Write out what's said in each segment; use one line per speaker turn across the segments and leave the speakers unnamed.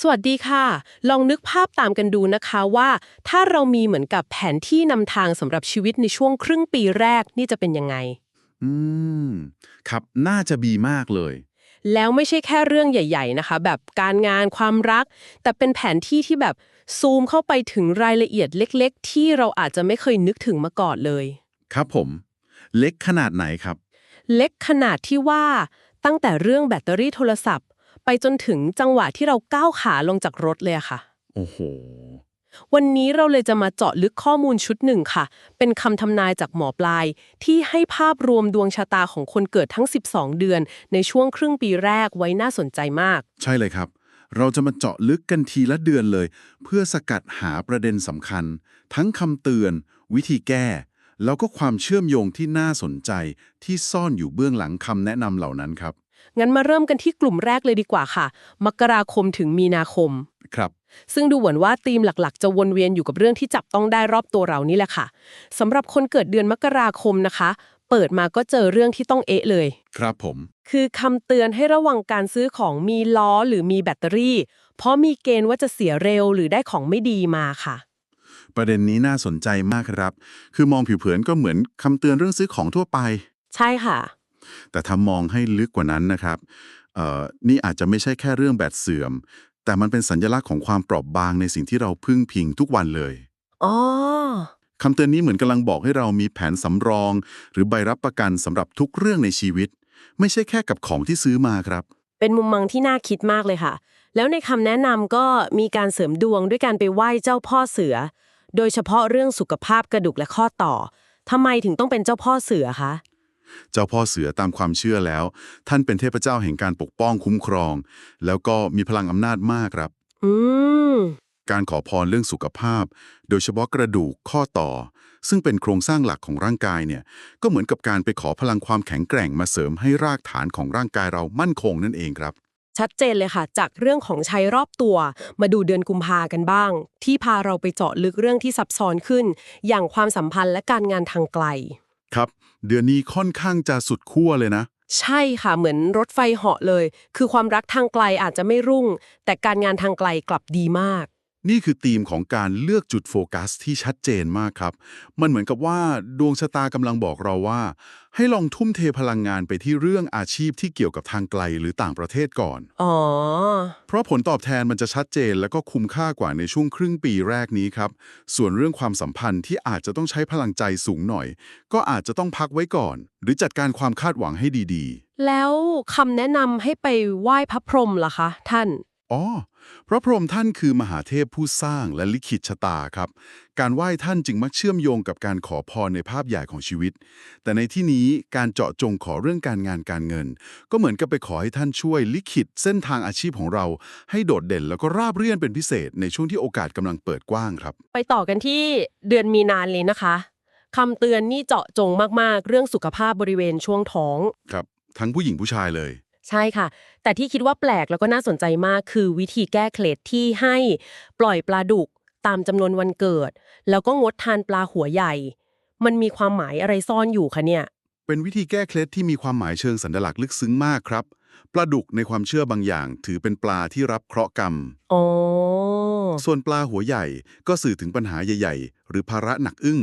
สวัสดีค่ะ ลองนึกภาพตามกันดูนะคะว่า ถ้าเรามีเหมือนกับแผนที่นำทางสำหรับชีวิตในช่วงครึ่งปีแรกนี่จะเป็นยังไง
อืม ครับน่าจะบีมากเลย
แล้วไม่ใช่แค่เรื่องใหญ่ ๆ นะคะ แบบการงานความรัก แต่เป็นแผนที่ที่แบบซูมเข้าไปถึงรายละเอียดเล็ก ๆ ที่เราอาจจะไม่เคยนึกถึงมาก่อนเลย
ครับผม เล็กขนาดไหนครับ
เล็กขนาดที่ว่าตั้งแต่เรื่องแบตเตอรี่โทรศัพท์ ไปจนถึงจังหวะที่เราก้าวขาลงจากรถเลยอะค่ะ
โอ้โห
วันนี้เราเลยจะมาเจาะลึกข้อมูลชุดหนึ่งค่ะ เป็นคำทำนายจากหมอปลาย ที่ให้ภาพรวมดวงชะตาของคนเกิดทั้ง 12 เดือน ในช่วงครึ่งปีแรกไว้น่าสนใจมาก
ใช่เลยครับ เราจะมาเจาะลึกกันทีละเดือนเลย เพื่อสกัดหาประเด็นสำคัญ ทั้งคำเตือน วิธีแก้ แล้วก็ความเชื่อมโยงที่น่าสนใจที่ซ่อนอยู่เบื้องหลังคำแนะนำเหล่านั้นครับ
งั้นมาเริ่มกันที่กลุ่มแรกเลยดีกว่าค่ะ มกราคมถึงมีนาคม
ครับ
ซึ่งดูเหมือนว่าธีมหลักๆ จะวนเวียนอยู่กับเรื่องที่จับต้องได้รอบตัวเรานี่แหละค่ะสำหรับคนเกิดเดือนมกราคมนะคะ เปิดมาก็เจอเรื่องที่ต้องเอะเลย
ครับผม
คือคำเตือนให้ระวังการซื้อของมีล้อหรือมีแบตเตอรี่ เพราะมีเกณฑ์ว่าจะเสียเร็วหรือได้ของไม่ดีมาค่ะ
ประเด็นนี้น่าสนใจมากครับ คือมองผิวเผินก็เหมือนคำเตือนเรื่องซื้อของทั่วไป
ใช่ค่ะ
แต่ถ้ามองให้ลึกกว่านั้นนะครับเอ่อนี่อาจจะไม่ใช่แค่เรื่องแบตเสื่อม แต่มันเป็นสัญลักษณ์ของความเปราะบางในสิ่งที่เราพึ่งพิงทุกวันเลย
อ๋อ
คำเตือนนี้เหมือนกำลังบอกให้เรามีแผนสำรอง หรือใบรับประกันสำหรับทุกเรื่องในชีวิต ไม่ใช่แค่กับของที่ซื้อมาครับ
เป็นมุมมองที่น่าคิดมากเลยค่ะ แล้วในคำแนะนำก็มีการเสริมดวงด้วยการไปไหว้เจ้าพ่อเสือ โดยเฉพาะเรื่องสุขภาพกระดูกและข้อต่อทำไมถึงต้องเป็นเจ้าพ่อเสือคะ
เจ้าพ่อเสือตามความเชื่อแล้ว ท่านเป็นเทพเจ้าแห่งการปกป้องคุ้มครอง แล้วก็มีพลังอำนาจมากครับ
อืม
การขอพรเรื่องสุขภาพ โดยเฉพาะกระดูกข้อต่อ ซึ่งเป็นโครงสร้างหลักของร่างกายเนี่ยก็เหมือนกับการไปขอพลังความแข็งแกร่งมาเสริมให้รากฐานของร่างกายเรามั่นคงนั่นเองครับ
ชัดเจนเลยค่ะ จากเรื่องของใช้รอบตัว มาดูเดือนกุมภากันบ้าง ที่พาเราไปเจาะลึกเรื่องที่ซับซ้อนขึ้น อย่างความสัมพันธ์และการงานทางไกล
ครับ เดือนนี้ค่อนข้างจะสุดขั้วเลยนะ
ใช่ค่ะเหมือนรถไฟเหาะเลย คือความรักทางไกลอาจจะไม่รุ่ง แต่การงานทางไกลกลับดีมาก
นี่คือธีมของการเลือกจุดโฟกัสที่ชัดเจนมากครับ มันเหมือนกับว่าดวงชะตากำลังบอกเราว่า ให้ลองทุ่มเทพลังงานไปที่เรื่องอาชีพที่เกี่ยวกับทางไกลหรือต่างประเทศก่อน
อ๋อ
เพราะผลตอบแทนมันจะชัดเจนและก็คุ้มค่ากว่าในช่วงครึ่งปีแรกนี้ครับ ส่วนเรื่องความสัมพันธ์ที่อาจจะต้องใช้พลังใจสูงหน่อย ก็อาจจะต้องพักไว้ก่อน หรือจัดการความคาดหวังให้ดี
แล้วคำแนะนำให้ไปไหว้พระพรหมล่ะคะ ท่าน
ๆอ๋ อพระพรหมท่านคือมหาเทพผู้สร้างและลิขิตชะตาครับ การไหว้ท่านจึงมักเชื่อมโยงกับการขอพรในภาพใหญ่ของชีวิต แต่ในที่นี้การเจาะจงขอเรื่องการงานการเงิน ก็เหมือนกับไปขอให้ท่านช่วยลิขิตเส้นทางอาชีพของเรา ให้โดดเด่นแล้วก็ราบเรื่อนเป็นพิเศษ ในช่วงที่โอกาสกำลังเปิดกว้างครับ
ไปต่อกันที่เดือนมีนาเลยนะคะคำเตือนนี่เจาะจงมากๆ เรื่องสุขภาพบริเวณช่วงท้อง
ครับ ทั้งผู้หญิงผู้ชายเลย
ใช่ค่ะ แต่ที่คิดว่าแปลกแล้วก็น่าสนใจมากคือวิธีแก้เคล็ดที่ให้ปล่อยปลาดุกตามจำนวนวันเกิด แล้วก็งดทานปลาหัวใหญ่ มันมีความหมายอะไรซ่อนอยู่คะเนี่ย
เป็นวิธีแก้เคล็ดที่มีความหมายเชิงสัญลักษณ์ลึกซึ้งมากครับปลาดุกในความเชื่อบางอย่าง ถือเป็นปลาที่รับเคราะห์กรรม
อ๋อ
ส่วนปลาหัวใหญ่ก็สื่อถึงปัญหาใหญ่ ๆ หรือภาระหนักอึ้ง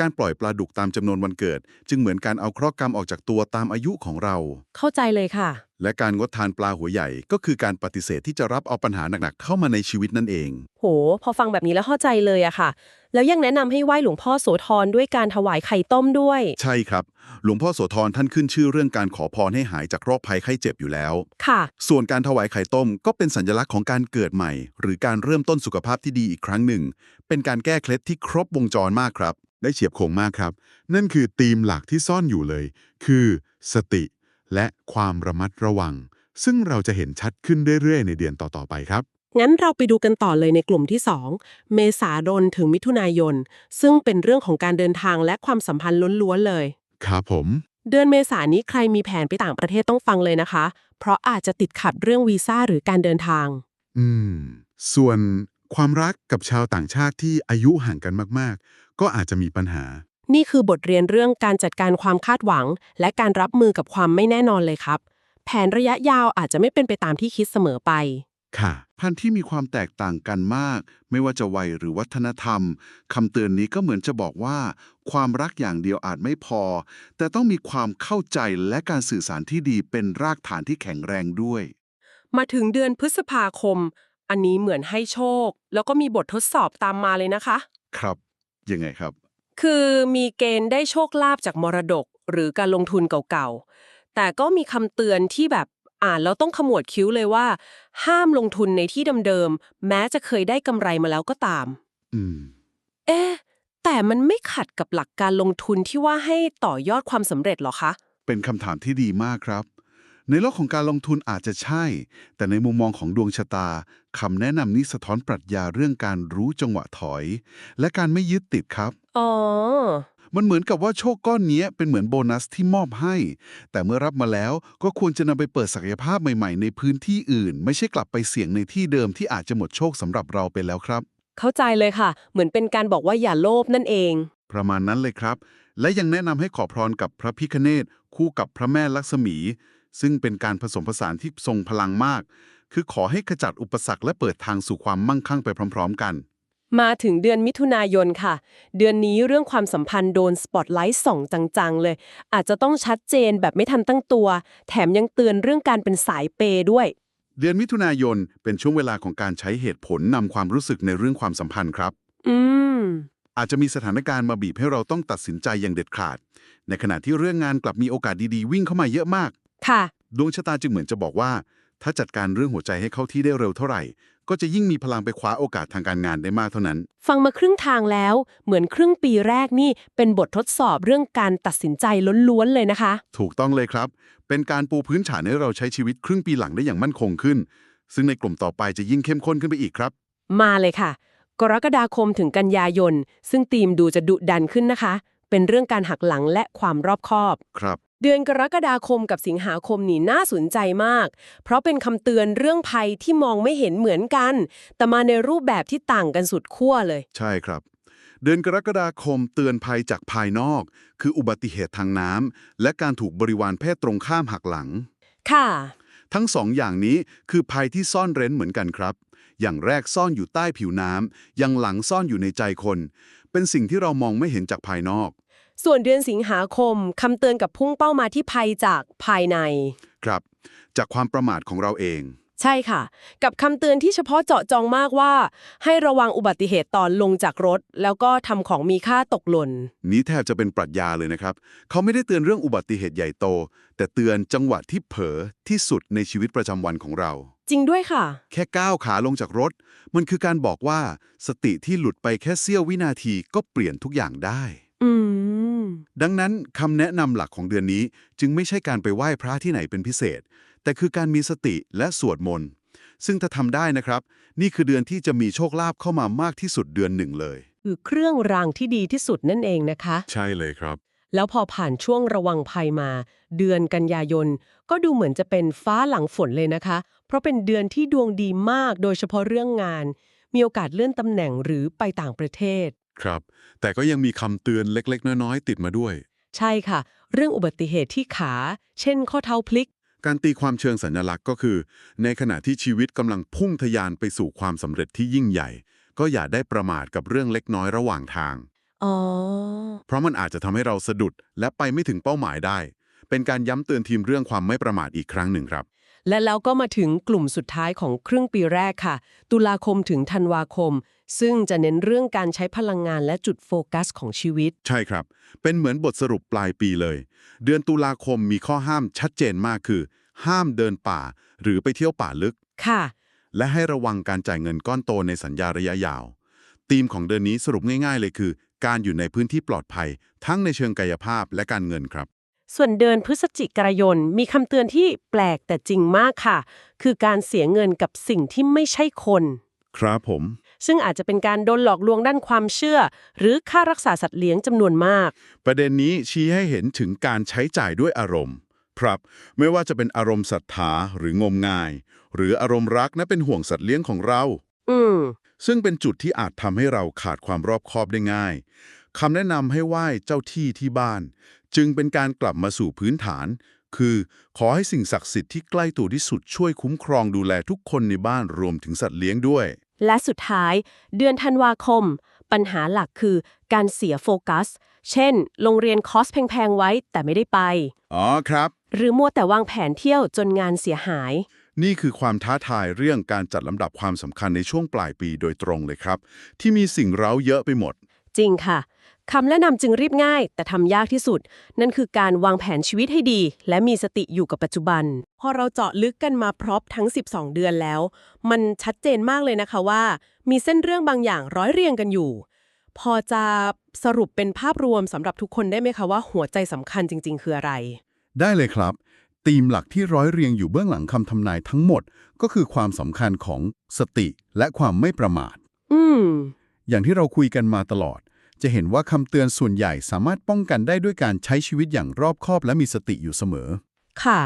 การปล่อยปลาดุกตามจำนวนวันเกิด จึงเหมือนการเอาเคราะห์กรรมออกจากตัวตามอายุของเรา
เข้าใจเลยค่ะ
และการงดทานปลาหัวใหญ่ก็คือการปฏิเสธที่จะรับเอาปัญหาหนักๆเข้ามาในชีวิตนั่นเอง
โห พอฟังแบบนี้แล้วเข้าใจเลยอะค่ะ แล้วยังแนะนำให้ไหว้หลวงพ่อโสธรด้วยการถวายไข่ต้มด้วย
ใช่ครับ หลวงพ่อโสธรท่านขึ้นชื่อเรื่องการขอพรให้หายจากโรคภัยไข้เจ็บอยู่แล้ว
ค่ะ
ส่วนการถวายไข่ต้มก็เป็นสัญลักษณ์ของการเกิดใหม่ หรือการเริ่มต้นสุขภาพที่ดีอีกครั้งหนึ่ง เป็นการแก้เคล็ดที่ครบวงจรมากครับ ได้เฉียบคมมากครับ นั่นคือธีมหลักที่ซ่อนอยู่เลย คือ สติและความระมัดระวัง ซึ่งเราจะเห็นชัดขึ้นเรื่อยๆ ในเดือนต่อๆไปครับ
งั้นเราไปดูกันต่อเลยในกลุ่มที่ 2 เมษายนถึงมิถุนายน ซึ่งเป็นเรื่องของการเดินทางและความสัมพันธ์ล้วนๆเลย
ครับผม
เดือนเมษายนนี้ใครมีแผนไปต่างประเทศต้องฟังเลยนะคะ เพราะอาจจะติดขัดเรื่องวีซ่าหรือการเดินทาง
อืม ส่วน ความรักกับชาวต่างชาติที่อายุห่างกันมากๆ ก็อาจจะมีปัญหา
นี่คือบทเรียนเรื่องการจัดการความคาดหวัง และการรับมือกับความไม่แน่นอนเลยครับ แผนระยะยาวอาจจะไม่เป็นไปตามที่คิดเสมอไป
ค่ะ พันธุ์ที่มีความแตกต่างกันมาก ไม่ว่าจะวัยหรือวัฒนธรรมคำเตือนนี้ก็เหมือนจะบอกว่า ความรักอย่างเดียวอาจไม่พอ แต่ต้องมีความเข้าใจและการสื่อสารที่ดีเป็นรากฐานที่แข็งแรงด้วย
มาถึงเดือนพฤษภาคม อันนี้เหมือนให้โชค แล้วก็มีบททดสอบตามมาเลยนะคะ
ครับ ยังไงครับ
คือมีเกณฑ์ได้โชคลาภจากมรดกหรือการลงทุนเก่าๆ แต่ก็มีคำเตือนที่แบบอ่านแล้วต้องขมวดคิ้วเลยว่า ห้ามลงทุนในที่เดิมๆ แม้จะเคยได้กำไรมาแล้วก็ตาม
อืม
เอ๊ะแต่มันไม่ขัดกับหลักการลงทุนที่ว่าให้ต่อยอดความสำเร็จเหรอคะ
เป็นคำถามที่ดีมากครับ ในโลกของการลงทุนอาจจะใช่ แต่ในมุมมองของดวงชะตาคำแนะนำนี้สะท้อนปรัชญาเรื่องการรู้จังหวะถอย และการไม่ยึดติดครับ
อ๋อ
มันเหมือนกับว่าโชคก้อนนี้เป็นเหมือนโบนัสที่มอบให้ แต่เมื่อรับมาแล้วก็ควรจะนำไปเปิดศักยภาพใหม่ๆ ในพื้นที่อื่น ไม่ใช่กลับไปเสี่ยงในที่เดิมที่อาจจะหมดโชคสำหรับเราไปแล้วครับ
เข้าใจเลยค่ะ เหมือนเป็นการบอกว่าอย่าโลภนั่นเอง
ประมาณนั้นเลยครับ และยังแนะนำให้ขอพรกับพระพิคเนตคู่กับพระแม่ลักษมี ซึ่งเป็นการผสมผสานที่ทรงพลังมาก คือขอให้ขจัดอุปสรรคและเปิดทางสู่ความมั่งคั่งไปพร้อม ๆ กัน
มาถึงเดือนมิถุนายนค่ะ เดือนนี้เรื่องความสัมพันธ์โดนสปอตไลท์ส่องจัง ๆ เลย อาจจะต้องชัดเจนแบบไม่ทันตั้งตัว แถมยังเตือนเรื่องการเป็นสายเปย์ด้วย
เดือนมิถุนายนเป็นช่วงเวลาของการใช้เหตุผลนำความรู้สึกในเรื่องความสัมพันธ์ครับ
อืม
อาจจะมีสถานการณ์มาบีบให้เราต้องตัดสินใจอย่างเด็ดขาด ในขณะที่เรื่องงานกลับมีโอกาสดีๆ วิ่งเข้ามาเยอะมาก
ค่ะ
ดวงชะตาจึงเหมือนจะบอกว่า ถ้าจัดการเรื่องหัวใจให้เข้าที่ได้เร็วเท่าไหร่ ก็จะยิ่งมีพลังไปคว้าโอกาสทางการงานได้มากเท่านั้น
ฟังมาครึ่งทางแล้ว เหมือนครึ่งปีแรกนี่เป็นบททดสอบเรื่องการตัดสินใจล้วนๆเลยนะคะ
ถูกต้องเลยครับ เป็นการปูพื้นฐานให้เราใช้ชีวิตครึ่งปีหลังได้อย่างมั่นคงขึ้น ซึ่งในกลุ่มต่อไปจะยิ่งเข้มข้นขึ้นไปอีกครับ
มาเลยค่ะ กรกฎาคมถึงกันยายน ซึ่งธีมดูจะดุดันขึ้นนะคะ เป็นเรื่องการหักหลังและความรอบคอบ
ครับ
เดือนกรกฎาคมกับสิงหาคมนี่น่าสนใจมาก เพราะเป็นคำเตือนเรื่องภัยที่มองไม่เห็นเหมือนกัน แต่มาในรูปแบบที่ต่างกันสุดขั้วเลย
ใช่ครับ เดือนกรกฎาคมเตือนภัยจากภายนอก คืออุบัติเหตุทางน้ำและการถูกบริวารเพศตรงข้ามหักหลัง
ค่ะ
ทั้งสองอย่างนี้คือภัยที่ซ่อนเร้นเหมือนกันครับ อย่างแรกซ่อนอยู่ใต้ผิวน้ำอย่างหลังซ่อนอยู่ในใจคน เป็นสิ่งที่เรามองไม่เห็นจากภายนอก
ส่วนเดือนสิงหาคมคำเตือนกับพุ่งเป้ามาที่ภัยจากภายใน
ครับ จากความประมาทของเราเอง
ใช่ค่ะ กับคำเตือนที่เฉพาะเจาะจงมากว่า ให้ระวังอุบัติเหตุตอนลงจากรถ แล้วก็ทำของมีค่าตกหล่น
นี้แทบจะเป็นปรัชญาเลยนะครับ เขาไม่ได้เตือนเรื่องอุบัติเหตุใหญ่โต แต่เตือนจังหวะที่เผลอที่สุดในชีวิตประจำวันของเรา
จริงด้วยค่ะ
แค่ก้าวขาลงจากรถ มันคือการบอกว่า สติที่หลุดไปแค่เสี้ยววินาทีก็เปลี่ยนทุกอย่างได้
อืม
ดังนั้นคำแนะนำหลักของเดือนนี้จึงไม่ใช่การไปไหว้พระที่ไหนเป็นพิเศษ แต่คือการมีสติและสวดมนต์ ซึ่งถ้าทำได้นะครับ นี่คือเดือนที่จะมีโชคลาภเข้ามามากที่สุดเดือนหนึ่งเลย
คือเครื่องรางที่ดีที่สุดนั่นเองนะคะ
ใช่เลยครับ
แล้วพอผ่านช่วงระวังภัยมา เดือนกันยายน ก็ดูเหมือนจะเป็นฟ้าหลังฝนเลยนะคะ เพราะเป็นเดือนที่ดวงดีมากโดยเฉพาะเรื่องงาน มีโอกาสเลื่อนตำแหน่งหรือไปต่างประเทศ
ครับ แต่ก็ยังมีคำเตือนเล็ก ๆ น้อย ๆ ติดมาด้วย
ใช่ค่ะ เรื่องอุบัติเหตุที่ขา เช่นข้อเท้าพลิก
การตีความเชิงสัญลักษณ์ก็คือ ในขณะที่ชีวิตกำลังพุ่งทะยานไปสู่ความสำเร็จที่ยิ่งใหญ่ ก็อย่าได้ประมาทกับเรื่องเล็กน้อยระหว่างทาง
อ๋อ
เพราะมันอาจจะทำให้เราสะดุดและไปไม่ถึงเป้าหมายได้ เป็นการย้ำเตือนทีมเรื่องความไม่ประมาทอีกครั้งหนึ่งครับ
และแล้วก็มาถึงกลุ่มสุดท้ายของครึ่งปีแรกค่ะ ตุลาคมถึงธันวาคม ซึ่งจะเน้นเรื่องการใช้พลังงานและจุดโฟกัสของชีวิต
ใช่ครับ เป็นเหมือนบทสรุปปลายปีเลย เดือนตุลาคมมีข้อห้ามชัดเจนมากคือ ห้ามเดินป่า หรือไปเที่ยวป่าลึก
ค่ะ
และให้ระวังการจ่ายเงินก้อนโตในสัญญาระยะยาว ธีมของเดือนนี้สรุปง่าย ๆ เลยคือ การอยู่ในพื้นที่ปลอดภัย ทั้งในเชิงกายภาพและการเงินครับ
ส่วนเดือนพฤศจิกายนมีคำเตือนที่แปลกแต่จริงมากค่ะ คือการเสียเงินกับสิ่งที่ไม่ใช่คน
ครับผม
ซึ่งอาจจะเป็นการโดนหลอกลวงด้านความเชื่อ หรือค่ารักษาสัตว์เลี้ยงจำนวนมาก
ประเด็นนี้ชี้ให้เห็นถึงการใช้จ่ายด้วยอารมณ์ ครับ ไม่ว่าจะเป็นอารมณ์ศรัทธาหรืองมงาย หรืออารมณ์รักนะเป็นห่วงสัตว์เลี้ยงของเรา
อืม
ซึ่งเป็นจุดที่อาจทำให้เราขาดความรอบคอบได้ง่ายคำแนะนำให้ไหว้เจ้าที่ที่บ้าน จึงเป็นการกลับมาสู่พื้นฐาน คือขอให้สิ่งศักดิ์สิทธิ์ที่ใกล้ตัวที่สุดช่วยคุ้มครองดูแลทุกคนในบ้านรวมถึงสัตว์เลี้ยงด้วย
และสุดท้าย เดือนธันวาคม ปัญหาหลักคือการเสียโฟกัส เช่น โรงเรียนคอร์สแพงๆไว้แต่ไม่ได้ไป
อ๋อครับ
หรือมัวแต่วางแผนเที่ยวจนงานเสียหาย
นี่คือความท้าทายเรื่องการจัดลำดับความสำคัญในช่วงปลายปีโดยตรงเลยครับ ที่มีสิ่งเร้าเยอะไปหมด
จริงค่ะ คำแนะนำจึงรีบง่าย แต่ทำยากที่สุด นั่นคือการวางแผนชีวิตให้ดี และมีสติอยู่กับปัจจุบัน พอเราเจาะลึกกันมาพร้อมทั้ง 12 เดือนแล้ว มันชัดเจนมากเลยนะคะว่า มีเส้นเรื่องบางอย่างร้อยเรียงกันอยู่ พอจะสรุปเป็นภาพรวมสำหรับทุกคนได้ไหมคะว่าหัวใจสำคัญจริง ๆ คืออะไร
ได้เลยครับธีมหลักที่ร้อยเรียงอยู่เบื้องหลังคำทำนายทั้งหมด ก็คือความสำคัญของสติและความไม่ประมาท
อืม
อย่างที่เราคุยกันมาตลอด จะเห็นว่าคำเตือนส่วนใหญ่สามารถป้องกันได้ด้วยการใช้ชีวิตอย่างรอบคอบและมีสติอยู่เสมอ
ค่ะ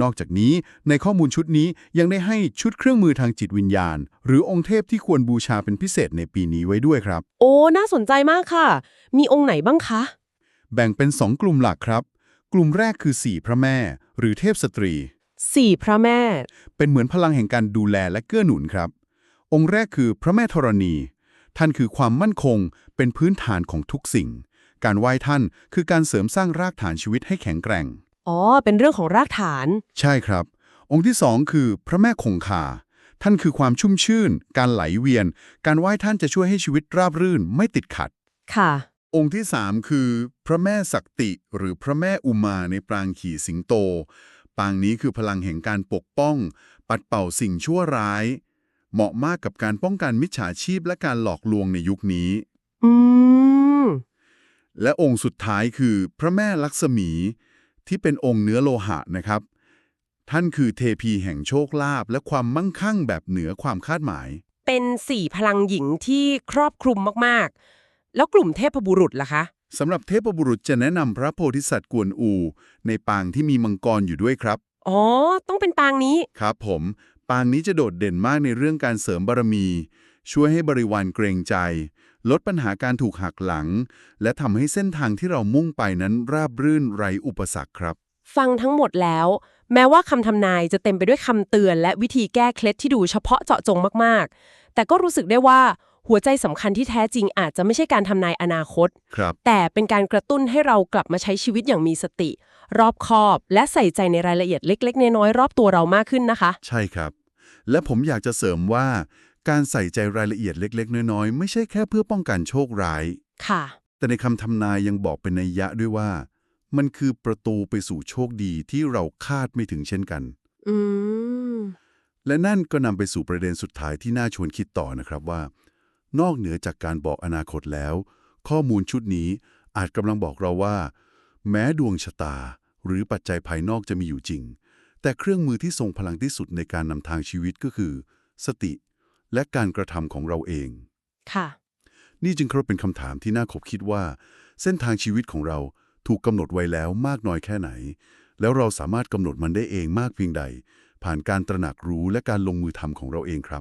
นอกจากนี้ในข้อมูลชุดนี้ยังได้ให้ชุดเครื่องมือทางจิตวิญญาณ หรือองค์เทพที่ควรบูชาเป็นพิเศษในปีนี้ไว้ด้วยครับ
โอ้ น่าสนใจมากค่ะ มีองค์ไหนบ้างคะ
แบ่งเป็น 2 กลุ่มหลักครับ กลุ่มแรกคือ4พระแม่ หรือเทพสตรี
สี่พระแม่
เป็นเหมือนพลังแห่งการดูแลและเกื้อหนุนครับ องค์แรกคือพระแม่ธรณี ท่านคือความมั่นคง เป็นพื้นฐานของทุกสิ่ง การไหว้ท่านคือการเสริมสร้างรากฐานชีวิตให้แข็งแกร่ง
อ๋อ เป็นเรื่องของรากฐาน
ใช่ครับ องค์ที่สองคือพระแม่คงคา ท่านคือความชุ่มชื่น การไหลเวียน การไหว้ท่านจะช่วยให้ชีวิตราบรื่นไม่ติดขัด
ค่ะ
องค์ที่สามคือพระแม่ศักติ หรือพระแม่อุมาในปรางขี่สิงโต ปางนี้คือพลังแห่งการปกป้อง ปัดเป่าสิ่งชั่วร้าย เหมาะมากกับการป้องกันมิจฉาชีพและการหลอกลวงในยุคนี้
อืม
และองค์สุดท้ายคือพระแม่ลักษมีที่เป็นองค์เนื้อโลหะนะครับ ท่านคือเทพีแห่งโชคลาภและความมั่งคั่งแบบเหนือความคาดหมาย
เป็นสี่พลังหญิงที่ครอบคลุมมากๆ แล้วกลุ่มเทพบุรุษล่ะคะ
สำหรับเทพบุรุษจะแนะนำพระโพธิสัตว์กวนอู ในปางที่มีมังกรอยู่ด้วยครับ
อ๋อ ต้องเป็นปางนี้
ครับผม ปางนี้จะโดดเด่นมากในเรื่องการเสริมบารมี ช่วยให้บริวารเกรงใจ ลดปัญหาการถูกหักหลัง และทำให้เส้นทางที่เรามุ่งไปนั้นราบรื่นไร้อุปสรรคครับ
ฟังทั้งหมดแล้ว แม้ว่าคำทำนายจะเต็มไปด้วยคำเตือน และวิธีแก้เคล็ดที่ดูเฉพาะเจาะจงมากๆ แต่ก็รู้สึกได้ว่า หัวใจสำคัญที่แท้จริงอาจจะไม่ใช่การทำนายอนาคต
ครับ
แต่เป็นการกระตุ้นให้เรากลับมาใช้ชีวิตอย่างมีสติ รอบคอบ และใส่ใจในรายละเอียดเล็ก ๆ น้อยๆรอบตัวเรามากขึ้นนะคะ
ใช่ครับ และผมอยากจะเสริมว่า การใส่ใจรายละเอียดเล็ก ๆ น้อยๆ ไม่ใช่แค่เพื่อป้องกันโชคร้าย
ค่ะ
แต่ในคำทำนายยังบอกเป็นนัยยะด้วยว่า มันคือประตูไปสู่โชคดีที่เราคาดไม่ถึงเช่นกัน
อืม
และนั่นก็นำไปสู่ประเด็นสุดท้ายที่น่าชวนคิดต่อนะครับว่า นอกเหนือจากการบอกอนาคตแล้ว ข้อมูลชุดนี้อาจกำลังบอกเราว่า แม้ดวงชะตา หรือปัจจัยภายนอกจะมีอยู่จริง แต่เครื่องมือที่ทรงพลังที่สุดในการนำทางชีวิตก็คือ สติ และการกระทำของเราเอง
ค่ะ
นี่จึงครับเป็นคำถามที่น่าคบคิดว่า เส้นทางชีวิตของเราถูกกำหนดไว้แล้วมากน้อยแค่ไหน แล้วเราสามารถกำหนดมันได้เองมากเพียงใด ผ่านการตระหนักรู้และการลงมือทำของเราเองครับ